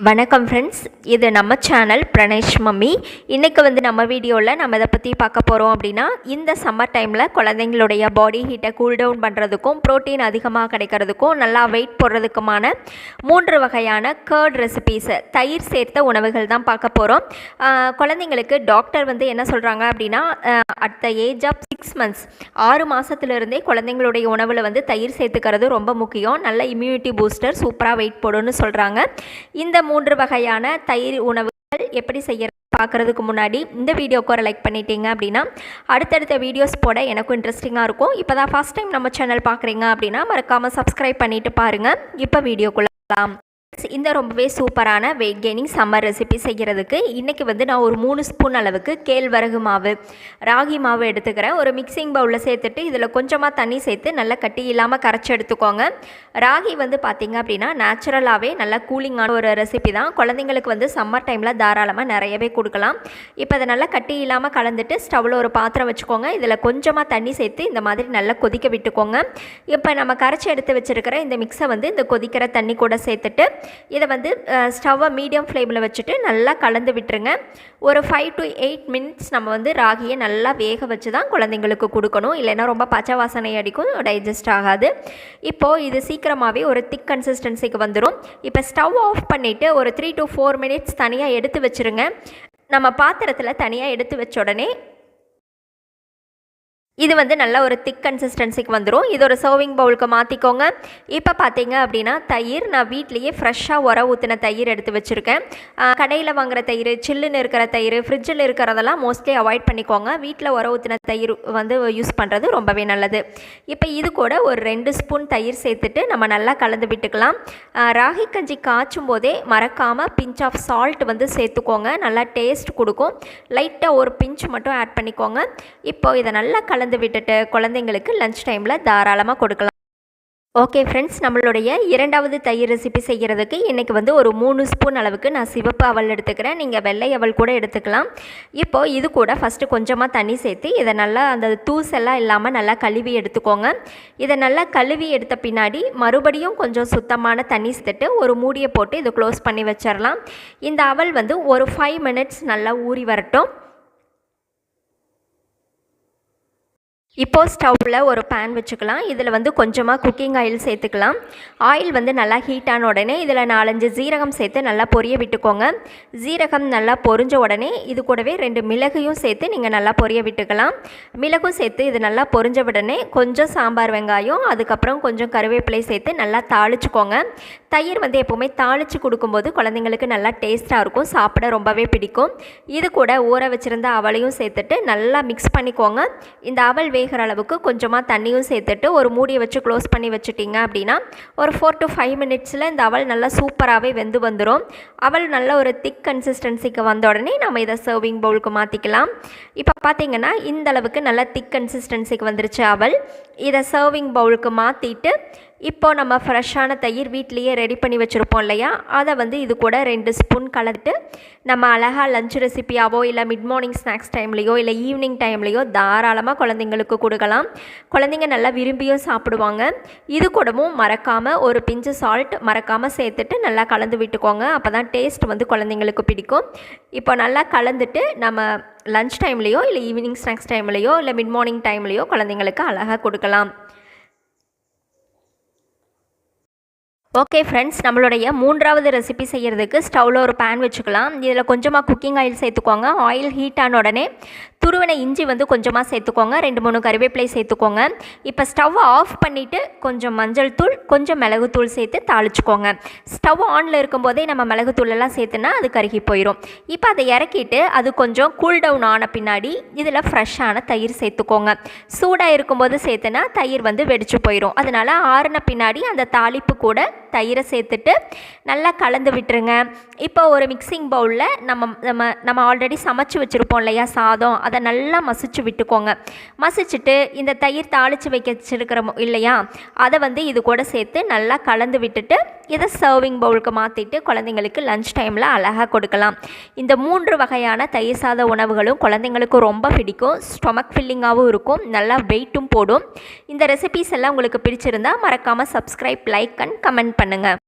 வணக்கம் ஃப்ரெண்ட்ஸ் இது நம்ம சேனல் பிரணேஷ் மம்மி இன்றைக்கி வந்து நம்ம வீடியோவில் நம்ம இதை பற்றி பார்க்க போகிறோம் அப்படின்னா இந்த சம்மர் டைமில் குழந்தைங்களுடைய பாடி ஹீட்டை கூல் டவுன் பண்ணுறதுக்கும் ப்ரோட்டீன் அதிகமாக கிடைக்கிறதுக்கும் நல்லா வெயிட் போடுறதுக்குமான மூன்று வகையான கேர்ட் ரெசிபீஸு தயிர் சேர்த்த உணவுகள் தான் பார்க்க போகிறோம் குழந்தைங்களுக்கு டாக்டர் வந்து என்ன சொல்கிறாங்க அப்படின்னா at the age of six months ஆறு மாதத்துலேருந்தே குழந்தைங்களுடைய உணவில் வந்து தயிர் சேர்த்துக்கிறது ரொம்ப முக்கியம். நல்ல இம்யூனிட்டி பூஸ்டர் சூப்பராக வெயிட் போடுன்னு சொல்கிறாங்க இந்த மூன்று வகையான தயிர் உணவுகள் எப்படி செய்யறது பார்க்குறதுக்கு முன்னாடி இந்த வீடியோக்கு ஒரு லைக் பண்ணிட்டீங்க அப்படின்னா அடுத்தடுத்த வீடியோஸ் போட எனக்கும் இன்ட்ரெஸ்டிங்காக இருக்கும். இப்போ தான் ஃபஸ்ட் டைம் நம்ம சேனல் பார்க்குறீங்க அப்படின்னா மறக்காமல் சப்ஸ்கிரைப் பண்ணிவிட்டு பாருங்கள் இப்போ வீடியோக்குள்ளலாம் இந்த ரொம்பவே சூப்பரான வெயிட் கெய்னிங் சம்மர் ரெசிபி செய்கிறதுக்கு இன்றைக்கி வந்து நான் ஒரு மூணு ஸ்பூன் அளவுக்கு கேழ்வரகு மாவு ராகி மாவு எடுத்துக்கிறேன். ஒரு மிக்சிங் பவுலில் சேர்த்துட்டு இதில் கொஞ்சமாக தண்ணி சேர்த்து நல்லா கட்டி இல்லாமல் கரைச்சி எடுத்துக்கோங்க. ராகி வந்து பார்த்திங்க அப்படின்னா நேச்சுரலாகவே நல்லா கூலிங்கான ஒரு ரெசிபி தான். குழந்தைங்களுக்கு வந்து சம்மர் டைமில் தாராளமாக நிறையவே கொடுக்கலாம். இப்போ அதை நல்லா கட்டி இல்லாமல் கலந்துட்டு ஸ்டவ்வில் ஒரு பாத்திரம் வச்சுக்கோங்க. இதில் கொஞ்சமாக தண்ணி சேர்த்து இந்த மாதிரி நல்லா கொதிக்க விட்டுக்கோங்க. இப்போ நம்ம கரைச்சி எடுத்து வச்சுருக்கிற இந்த மிக்ஸை வந்து இந்த கொதிக்கிற தண்ணி கூட சேர்த்துட்டு இதை வந்து ஸ்டவ்வை மீடியம் ஃப்ளேமில் வச்சுட்டு நல்லா கலந்து விட்டுருங்க. ஒரு ஃபைவ் டு எயிட் மினிட்ஸ் நம்ம வந்து ராகியை நல்லா வேக வச்சு தான் குழந்தைங்களுக்கு கொடுக்கணும். இல்லைன்னா ரொம்ப பச்சை வாசனை அடிக்கும் டைஜஸ்ட் ஆகாது. இப்போது இது சீக்கிரமாகவே ஒரு திக் கன்சிஸ்டன்சிக்கு வந்துடும் இப்போ ஸ்டவ் ஆஃப் பண்ணிவிட்டு ஒரு த்ரீ டு ஃபோர் மினிட்ஸ் தனியாக எடுத்து வச்சுருங்க. நம்ம பாத்திரத்தில் தனியாக எடுத்து வச்ச உடனே இது வந்து நல்ல ஒரு திக் கன்சிஸ்டன்சிக்கு வந்துடும் இது ஒரு சர்விங் பவுலுக்கு மாற்றிக்கோங்க இப்போ பார்த்தீங்க அப்படின்னா தயிர் நான் வீட்லேயே ஃப்ரெஷ்ஷாக உர ஊற்றின தயிர் எடுத்து வச்சுருக்கேன். கடையில் வாங்குகிற தயிர் சில்லுன்னு இருக்கிற தயிர் ஃப்ரிட்ஜில் இருக்கிறதெல்லாம் மோஸ்ட்லி அவாய்ட் பண்ணிக்கோங்க. வீட்டில் உர ஊற்றின தயிர் வந்து யூஸ் பண்ணுறது ரொம்பவே நல்லது. இப்போ இது கூட ஒரு ரெண்டு ஸ்பூன் தயிர் சேர்த்துட்டு நம்ம நல்லா கலந்து விட்டுக்கலாம். ராகி கஞ்சி காய்ச்சும் போதே மறக்காமல் பிஞ்ச் ஆஃப் சால்ட் வந்து சேர்த்துக்கோங்க. நல்லா டேஸ்ட் கொடுக்கும். லைட்டாக ஒரு பிஞ்ச் மட்டும் ஆட் பண்ணிக்கோங்க. இப்போ இதை நல்லா கலந்து மறந்து விட்டுட்டு குழந்தைங்களுக்கு லன்ச் டைமில் தாராளமாக கொடுக்கலாம். ஓகே ஃப்ரெண்ட்ஸ் நம்மளுடைய இரண்டாவது தயிர் ரெசிபி செய்கிறதுக்கு இன்றைக்கி வந்து ஒரு மூணு ஸ்பூன் அளவுக்கு நான் சிவப்பு அவல் எடுத்துக்கிறேன். நீங்கள் வெள்ளை அவல் கூட எடுத்துக்கலாம். இப்போது இது கூட ஃபஸ்ட்டு கொஞ்சமாக தண்ணி சேர்த்து இதை நல்லா அந்த தூசெல்லாம் இல்லாமல் நல்லா கழுவி எடுத்துக்கோங்க. இதை நல்லா கழுவி எடுத்த பின்னாடி மறுபடியும் கொஞ்சம் சுத்தமான தண்ணி சேர்த்துட்டு ஒரு மூடியை போட்டு இதை க்ளோஸ் பண்ணி வச்சிடலாம். இந்த அவல் வந்து ஒரு ஃபைவ் மினிட்ஸ் நல்லா ஊறி வரட்டும். இப்போது ஸ்டவ்வில் ஒரு பேன் வச்சுக்கலாம். இதில் வந்து கொஞ்சமாக குக்கிங் ஆயில் சேர்த்துக்கலாம். ஆயில் வந்து நல்லா ஹீட் ஆன உடனே இதில் நாலஞ்சு ஜீரகம் சேர்த்து நல்லா பொரிய விட்டுக்கோங்க. ஜீரகம் நல்லா பொரிஞ்ச உடனே இது கூடவே ரெண்டு மிளகையும் சேர்த்து நீங்கள் நல்லா பொரிய விட்டுக்கலாம். மிளகும் சேர்த்து இது நல்லா பொரிஞ்ச உடனே கொஞ்சம் சாம்பார் வெங்காயம் அதுக்கப்புறம் கொஞ்சம் கருவேப்பிலை சேர்த்து நல்லா தாளிச்சுக்கோங்க. தயிர் வந்து எப்போவுமே தாளித்து கொடுக்கும்போது குழந்தைங்களுக்கு நல்லா டேஸ்ட்டாக இருக்கும் சாப்பிட ரொம்பவே பிடிக்கும். இது கூட ஊற வச்சுருந்த அவளையும் சேர்த்துட்டு நல்லா மிக்ஸ் பண்ணிக்கோங்க. இந்த அவல் வேகிற அளவுக்கு கொஞ்சமாக தண்ணியும் சேர்த்துட்டு ஒரு மூடியை வச்சு க்ளோஸ் பண்ணி வச்சுட்டிங்க அப்படின்னா ஒரு ஃபோர் டு ஃபைவ் மினிட்ஸில் இந்த அவல் நல்லா சூப்பராகவே வெந்து வந்துடும் அவல் நல்ல ஒரு திக் கன்சிஸ்டன்சிக்கு வந்த உடனே நம்ம இதை சர்விங் பவுலுக்கு மாற்றிக்கலாம் இப்போ பார்த்தீங்கன்னா இந்த அளவுக்கு நல்லா திக் கன்சிஸ்டன்சிக்கு வந்துருச்சு அவல். இதை சர்விங் பவுலுக்கு மாற்றிட்டு இப்போது நம்ம ஃப்ரெஷ்ஷான தயிர் வீட்லேயே ரெடி பண்ணி வச்சுருப்போம் இல்லையா? அதை வந்து இது கூட ரெண்டு ஸ்பூன் கலந்துட்டு நம்ம அழகாக லஞ்ச் ரெசிப்பியாவோ இல்லை மிட் மார்னிங் ஸ்நாக்ஸ் டைம்லேயோ இல்லை ஈவினிங் டைம்லேயோ தாராளமாக குழந்தைங்களுக்கு கொடுக்கலாம். குழந்தைங்க நல்லா விரும்பியும் சாப்பிடுவாங்க. இது கூடவும் மறக்காமல் ஒரு பிஞ்சு சால்ட் மறக்காமல் சேர்த்துட்டு நல்லா கலந்து விட்டுக்கோங்க. அப்போ தான் டேஸ்ட் வந்து குழந்தைங்களுக்கு பிடிக்கும். இப்போ நல்லா கலந்துட்டு நம்ம லஞ்ச் டைம்லேயோ இல்லை ஈவினிங் ஸ்நாக்ஸ் டைம்லேயோ இல்லை மிட் மார்னிங் டைம்லேயோ குழந்தைங்களுக்கு அழகாக கொடுக்கலாம். ஓகே ஃப்ரெண்ட்ஸ் நம்மளுடைய மூன்றாவது ரெசிபி செய்கிறதுக்கு ஸ்டவ்வில் ஒரு பேன் வச்சுக்கலாம். இதில் கொஞ்சமாக குக்கிங் ஆயில் சேர்த்துக்கோங்க. ஆயில் ஹீட் ஆன உடனே துருவின இஞ்சி வந்து கொஞ்சமாக சேர்த்துக்கோங்க. ரெண்டு மூணு கருவேப்பிலை சேர்த்துக்கோங்க. இப்போ ஸ்டவ் ஆஃப் பண்ணிவிட்டு கொஞ்சம் மஞ்சள் தூள் கொஞ்சம் மிளகுத்தூள் சேர்த்து தாளிச்சுக்கோங்க. ஸ்டவ் ஆனில் இருக்கும்போதே நம்ம மிளகுத்தூள் எல்லாம் சேர்த்துனா அது கருகி போயிடும் இப்போ அதை இறக்கிட்டு அது கொஞ்சம் கூல் டவுன் ஆன பின்னாடி இதில் ஃப்ரெஷ்ஷான தயிர் சேர்த்துக்கோங்க. சூடாக இருக்கும்போது சேர்த்துனா தயிர் வந்து வெடிச்சு போயிடும் அதனால் ஆறுன பின்னாடி அந்த தாளிப்பு கூட தயிரை சேர்த்துட்டு நல்லா கலந்து விட்டுருங்க. இப்போ ஒரு மிக்சிங் பவுலில் நம்ம நம்ம நம்ம ஆல்ரெடி சமைச்சு வச்சுருப்போம் இல்லையா சாதம். அதை நல்லா மசிச்சு விட்டுக்கோங்க. மசிச்சுட்டு இந்த தயிர் தாளித்து வைக்க இல்லையா அதை வந்து இது கூட சேர்த்து நல்லா கலந்து விட்டுட்டு இதை சர்விங் பவுலுக்கு மாற்றிட்டு குழந்தைங்களுக்கு லஞ்ச் டைமில் அழகாக கொடுக்கலாம். இந்த மூன்று வகையான தயிர் சாத உணவுகளும் குழந்தைங்களுக்கு ரொம்ப பிடிக்கும். ஸ்டொமக் ஃபில்லிங்காகவும் இருக்கும். நல்லா வெயிட்டும் போடும். இந்த ரெசிபீஸ் எல்லாம் உங்களுக்கு பிடிச்சிருந்தா மறக்காமல் சப்ஸ்கிரைப் லைக் அண்ட் கமெண்ட் பண்ணுங்கள்